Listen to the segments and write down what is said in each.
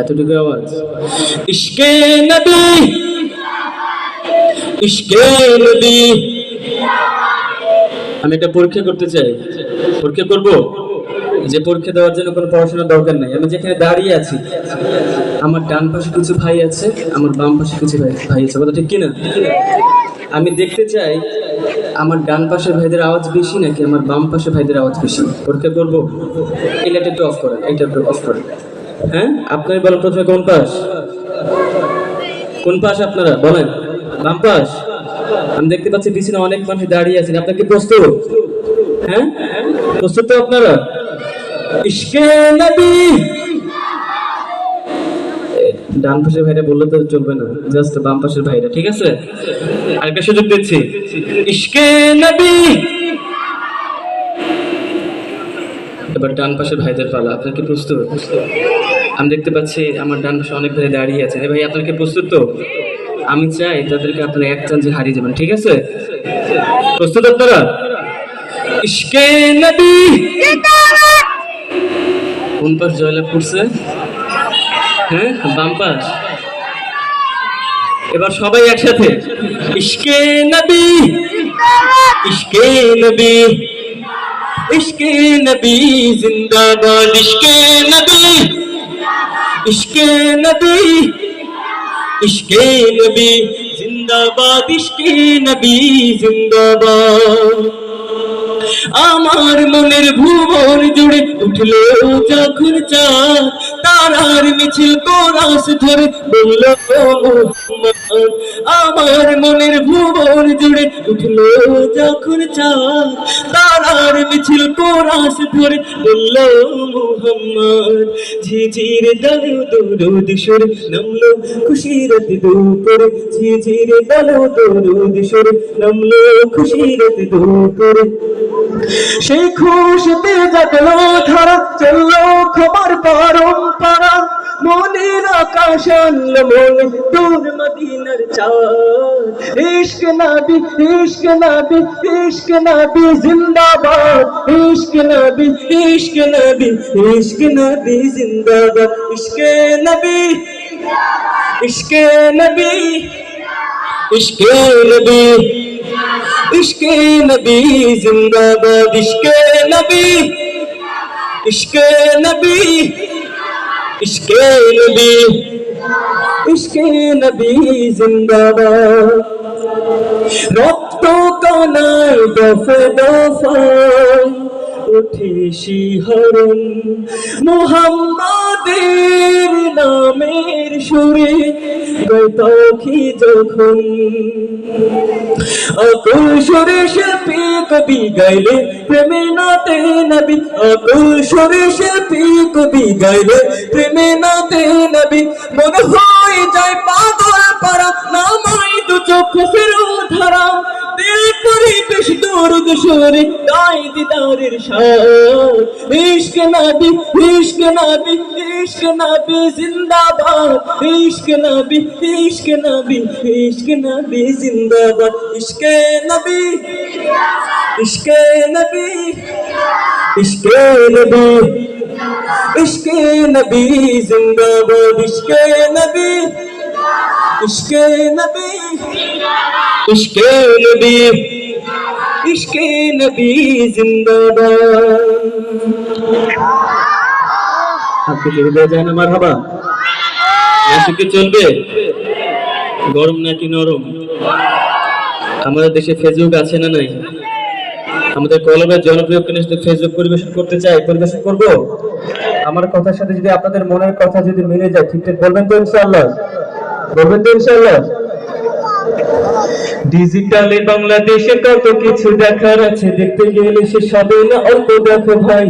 এতটুকু আওয়াজ? ইশকে নবী। ইশকে নবী। আমি এটা পরীক্ষা করতে চাই। পরীক্ষা করব? যে পরীক্ষা দেওয়ার জন্য কোনো পড়াশোনার দরকার নেই। আমি যেখানে দাঁড়িয়ে আছি আমার ডান পাশে কিছু ভাই আছে আমার বাম পাশে কিছু ভাই ভাই আছে। কথা ঠিক কিনা? আমি দেখতে চাই আমার ডান পাশের ভাইদের আওয়াজ বেশি নাকি আমার বাম পাশে ভাইদের আওয়াজ বেশি? পরীক্ষা করব? এই লাইট একটু অফ করেন এইটা একটু অফ করেন। হ্যাঁ? আপনার বলেন প্রথমে কোন পাশ? কোন পাশ আপনারা? বলেন। বাম পাশ? আমি দেখতে পাচ্ছি পিছনে অনেক মানুষ দাঁড়িয়ে আছেন। আপনার কি প্রস্তুত? হ্যাঁ? প্রস্তুত তো আপনারা? ডান পাশের ভাইরা বললে তো চলবে না। জাস্ট বাম পাশের ভাইরা, ঠিক আছে? আরেকটা সুযোগ দিচ্ছি। ইশকে নবী! এবার ডান পাশের ভাইদের পালা। আপনার কি প্রস্তুত? আমি দেখতে পাচ্ছি আমার ডান পাশে অনেক ভাই দাঁড়িয়ে আছে। ভাই আপনার প্রস্তুত তো? আমি চাই তাদেরকে আপনারা এক চান্সে হারিয়ে যাবেন, ঠিক আছে? প্রস্তুত আপনারা? কোন পাশ জয়লাভ করছে? হ্যাঁ বাম পাশ। এবার সবাই একসাথে। ইশকে নবী! ইশকে নবী! ইশকে নবী, জিন্দাবাদ ইশকে নবী ইশকে নবী, জিন্দাবাদ, ইশকে নবী, জিন্দাবাদ। আমার মনের ভুবন জুড়ে উঠল যখন চাঁদ তারার মিছিল কোরাস ধরে বলল, আমার মনের ভুবন জুড়ে উঠল যখন চাঁদ। তারার মিছিল কোরাস ধরে বলল, মোহাম্মদ, ঝিঝির ঝিঝির সেই খুশিতে জাগলো, ধারা চলল খবর পরম্পরা মনের আকাশ আনলো মনে, দূর মদিনার চাঁদ। ইশক নবী ইশক নবী ইশক নবী জিন্দাবাদ। ইশক নবী ইশক নবী ইশক নবী জিন্দাবাদ। ইশক নবী ইশক নবী ইশক নবী, ইশকে নবী জিন্দাবাদ। ইশকে নবী ইশকে নবী ইশকে নবী ইশকে নবী জিন্দাবাদ। রক্ত কানার দফে দফা উঠে শিহরণ মুহাম্মাদের নামের সুরে গৈতখি যখন। অকুল সুরে শিল্পী কবি গাইলে প্রেমে নাতে নবী। অকুল সুরে শিল্পী কবি গাইলে প্রেমে নাতে নবী। মনে হয়ে যায় পাগল পারা নামাই দু চোখ ফেরো ধারা। দিল পরিবেশ দরুদ সুরে গাই দিদারের শান ইশক নবী ইশক নবী ইশক নবী জিন্দাবাদ। ইশক নবী ইশক নবী ইশক নবী জিন্দাবাদ। ইশক নবী ইশক নবী ইশক নবী ইশক নবী জিন্দাবাদ। ইশক নবী ইশকে নবী ইশকে নবী জিন্দাবাদ। আপনি শুরু করে যায় না মার হাবা কি চলবে? গরম নাকি নরম? আমাদের দেশে ফেসবুক আছে না নাই? আমাদের কলমের জনপ্রিয় কনিষ্ঠ ফেসবুক পরিবেশন করতে চাই পরিবেশন করব? আমার কথার সাথে যদি আপনাদের মনের কথা যদি মিলে যায় ঠিকঠাক বলবেন তো ইনশাআল্লাহ। বলবেন তো ইনশাআল্লাহ। ডিজিটালে বাংলাদেশে কত কিছু দেখার আছে দেখতে গেলে সে সবে না অল্প দেখো ভাই।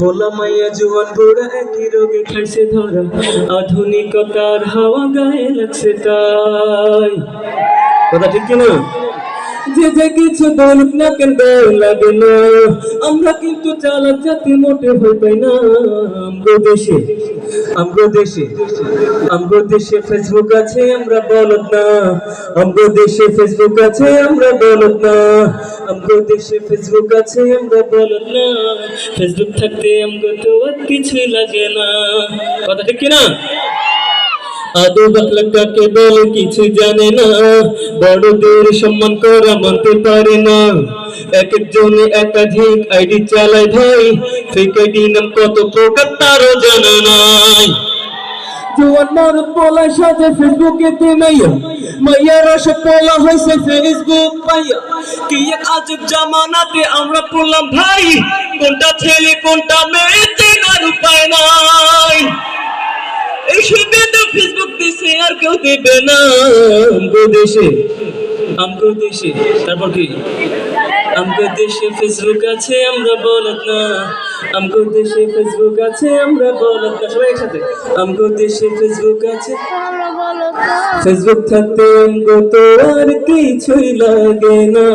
পোলা মাইয়া জুয়ান বুড়া একই রোগে খাইছে ধরা আধুনিকতার হাওয়া গায়ে লাগছে তাই। কথা ঠিক কিনা? যে যে কিছু বলুক না কেন লাগে না আমরা কিন্তু চালাক জাতি মোটে ভয় পাই না। আমগো দেশে আমগো দেশে আমগো দেশে ফেসবুক আছে, আমরা বলত না। আমগো দেশে ফেসবুক আছে, আমরা বলত না। আমগো দেশে ফেসবুক আছে, আমরা বলত না। ফেসবুক থাকতে আমগো তো আর কিছুই লাগে না। কথা ঠিক কি না আদৌ বাকলা কাকে বলে কিছু জানে না। বড়দের সম্মান করা মানতে পারে না। এক একজনে একাধিক আইডি চালায় ভাই ফেক আইডি নাম কত প্রকার তারও জানা নাই। জোয়ান মারত পলায় সাথে ফেসবুকে তে মাইয়া। মাইয়ারা সব পলা হয়েছে ফেসবুক পাইয়া কি এক আজব জামানাতে আমরা পড়লাম ভাই, কোনটা ছেলে, কোনটা মেয়ে চেনার উপায় তো ফেসবুক দেশে আর কেউ দেবে না। আমগো দেশে আমগো দেশে। তারপর কি? আমগো দেশে ফেসবুক আছে আমরা বলত না। আমগো দেশে ফেসবুক আছে আমরা বলত না। সবাই একসাথে। আমগো দেশে ফেসবুক আছে। ফেসবুক থাকতে আমগো তো আর কিছুই লাগে না।